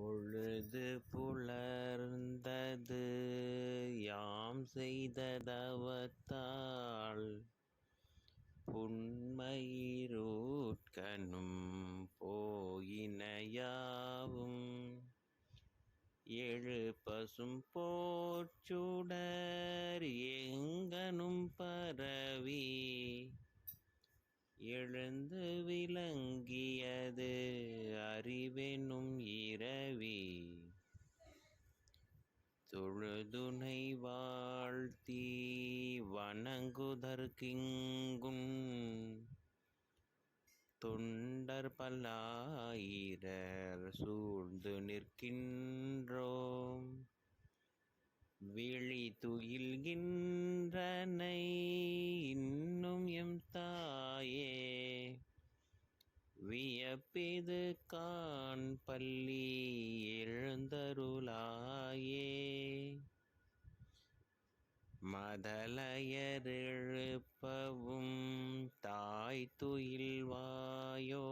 பொழுது புலர்ந்தது யாம் செய்த தவத்தால் புன்மயிருட்கணும் போயின யாவும் எழு பசும் போற்றுடர் எங்கனும் ப எழுந்து விளங்கியது அறிவெனும் இரவி. தொழுதுனை வாழ்த்தி வணங்குதற்கிங்கும் தொண்டர் பல்லாயிரர் சூழ்ந்து நிற்கின்றோம். விழி துயில்கின்றனை வியப்பிது கான் பள்ளி எழுந்தருளாயே. மதலையரெழுப்பவும் தாய் துயில்வாயோ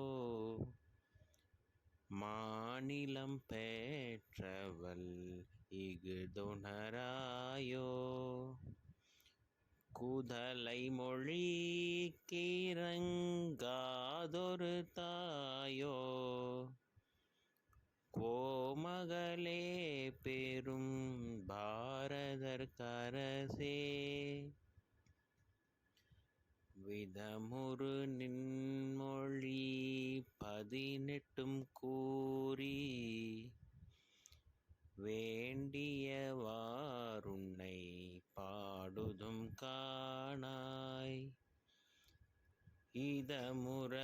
மாநிலம் பெற்றவள் இகுதுணராயோ குதலை மொழி கீரங்காதொரு தாயோ கோமகளே பெரும் பாரதற்கரசே விதமுறு நின்மொழி பதினெட்டும் கூறி இதமுற